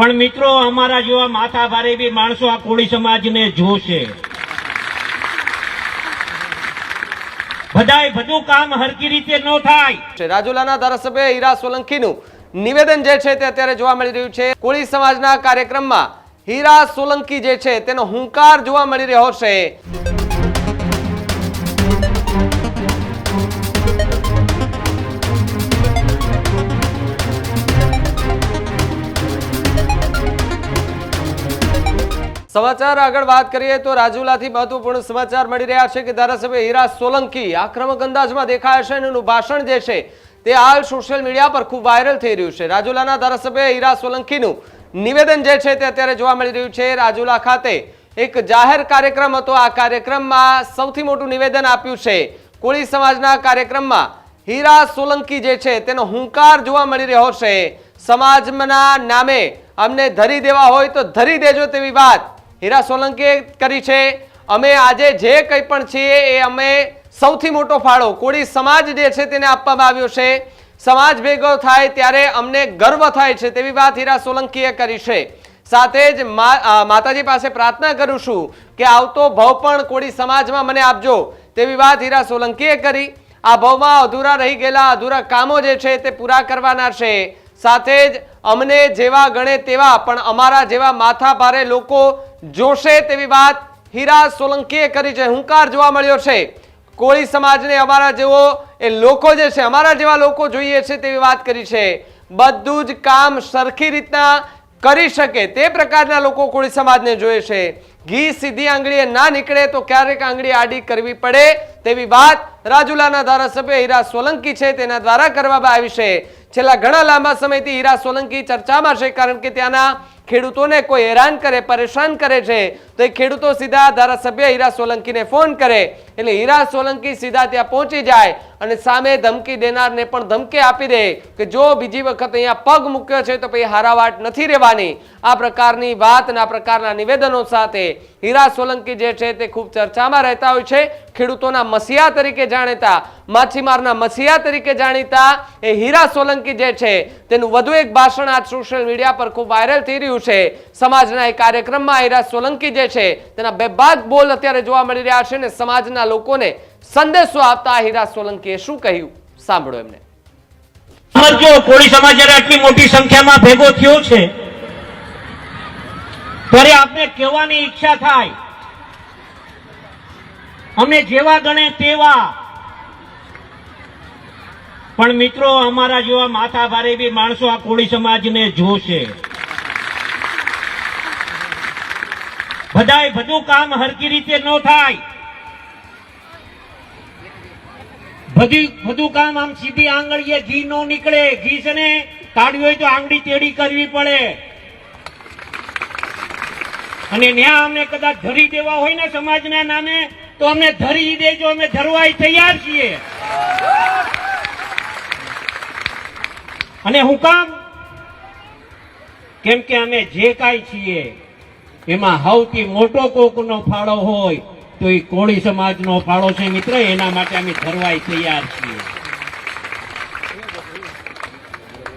પણ મિત્રો, અમારા જેવા માથા ભારે બી માણસો આ કોળી સમાજને જોશે. બધાય બધું કામ હરકી રીતે ન થાય. રાજુલાના ધારાસભ્ય હીરા સોલંકીનું નિવેદન જે છે તે અત્યારે જોવા મળી રહ્યું છે. કોળી સમાજના કાર્યક્રમમાં હીરા સોલંકી જે છે, તેનો હુંકાર જોવા મળી રહ્યો છે. સમાચાર આગળ વાત કરીએ તો રાજુલાથી મહત્વપૂર્ણ સમાચાર મળી રહ્યા છે કે ધારાસભ્ય હીરા સોલંકી આક્રમક અંદાજમાં દેખાયા છે અને એનું ભાષણ જે છે તે હાલ સોશિયલ મીડિયા પર ખૂબ વાયરલ થઈ રહ્યું છે. રાજુલાના ધારાસભ્ય હીરા સોલંકીનું નિવેદન જે છે તે અત્યારે જોવા મળી રહ્યું છે. રાજુલા ખાતે એક જાહેર કાર્યક્રમ હતો. આ કાર્યક્રમમાં સૌથી મોટું નિવેદન આપ્યું છે કોળી સમાજના કાર્યક્રમમાં હીરા સોલંકી જે છે તેનો હુંકાર જોવા મળી રહ્યો છે. સમાજના નામે અમને ધરી દેવા હોય તો ધરી દેજો તેવી વાત હીરા સોલંકીએ કરી છે. અમે આજે જે કંઈ પણ છીએ એ અમે સૌથી મોટો ફાળો, કોળી સમાજ જે છે તેને આપવામાં આવ્યો છે. સમાજ ભેગો થાય ત્યારે અમને ગર્વ થાય છે તેવી વાત હીરા સોલંકીએ કરી છે. સાથે જ માતાજી પાસે પ્રાર્થના કરું છું કે આવતો ભવ પણ કોળી સમાજમાં મને આપજો તેવી વાત હીરા સોલંકીએ કરી. આ ભવમાં અધૂરા રહી ગયેલા અધૂરા કામો જે છે તે પૂરા કરવાના છે. સાથે જ અમને જેવા ગણે તેવા પણ અમારા જેવા માથા ભારે લોકો જોશે તેવી વાત હીરા સોલંકીએ કરી છે. હુંકાર જોવા મળ્યો છે. કોળી સમાજને અમારા જેવો એ લોકો જે છે, અમારા જેવા લોકો જોઈએ છે તેવી વાત કરી છે. બધું જ કામ સરખી રીતના કરી શકે તે પ્રકારના લોકો કોળી સમાજને જોઈએ છે. ઘી સીધી આંગળીએ ના નીકળે તો ક્યારેક આંગળી આડી કરવી પડે તેવી વાત રાજુલાના ધારાસભ્ય હીરા સોલંકી છે તેના દ્વારા કરવામાં આવી છે. છેલ્લા ઘણા લાંબા સમયથી હીરા સોલંકી ચર્ચામાં છે કારણ કે ત્યાંના ખેડૂતોને કોઈ હેરાન કરે, પરેશાન કરે છે, તો એ ખેડૂતો સીધા ધારાસભ્ય હીરા સોલંકીને ફોન કરે. એટલે હીરા સોલંકી સીધા ત્યાં પહોંચી જાય અને સામે ધમકી દેનારને પણ ધમકી આપી દે કે જો બીજી વખત અહીંયા પગ મૂક્યો છે તો પછી હારાવાટ નથી રહેવાની. આ પ્રકારની વાત અને આ પ્રકારના નિવેદનો સાથે હીરા સોલંકી જે છે તે ખૂબ ચર્ચામાં રહેતા હોય છે. ખેડૂતોના મસીહા તરીકે જાણીતા, માછીમારના મસીહા તરીકે જાણીતા એ હીરા સોલંકી જે છે તેનું વધુ એક ભાષણ આજ સોશિયલ મીડિયા પર ખૂબ વાયરલ થઈ રહ્યું છે. સમાજના એક કાર્યક્રમમાં આયરા સોલંકી જે છે, તેના બેબાદ બોલ અત્યારે જોવા મળી રહ્યા છે અને સમાજના લોકોને સંદેશો આપતા હીરા સોલંકીએ શું કહ્યું? સાંભળો એમને. ઈચ્છા થાય. અમે જેવા ગણે તેવા. પણ મિત્રો અમારા જેવા માથા ભારે બી માણસો આ કોળી સમાજને જોશે. બધાય બધું કામ હરકી રીતે ન થાય. બધી, બધું કામ આમ સીધી આંગળીએ ઘી નો નીકળે. ઘી છે ને, કાઢવી હોય તો આંગળી તેડી કરવી પડે. અને ન્યા અમને કદાચ ધરી દેવા હોય ને સમાજના નામે, તો અમને ધરી દેજો, અમે ધરવાય તૈયાર છીએ. અને હું કામ? કેમ કે અમે જે કાંઈ છીએ એમાં સૌથી મોટો કોકનો ફાળો હોય તો એ કોળી સમાજનો ફાળો છે મિત્ર, એના માટે અમે ધરવાય તૈયાર છીએ.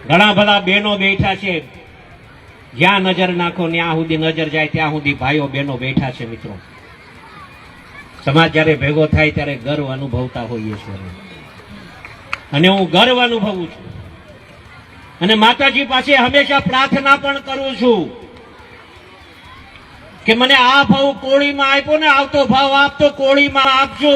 ઘણા બધા બહેનો બેઠા છે. જ્યાં નજર નાખો, ત્યાં સુધી નજર જાય, ત્યાં સુધી ભાઈઓ બહેનો બેઠા છે મિત્રો. સમાજ જ્યારે ભેગો થાય ત્યારે ગર્વ અનુભવતા હોઈએ છીએ અને હું ગર્વ અનુભવું છું. અને માતાજી પાસે હંમેશા પ્રાર્થના પણ કરું છું. કે મને આ ભાવ કોળીમાં આપ્યો ને આવતો ભાવ આપતો કોળીમાં આપજો.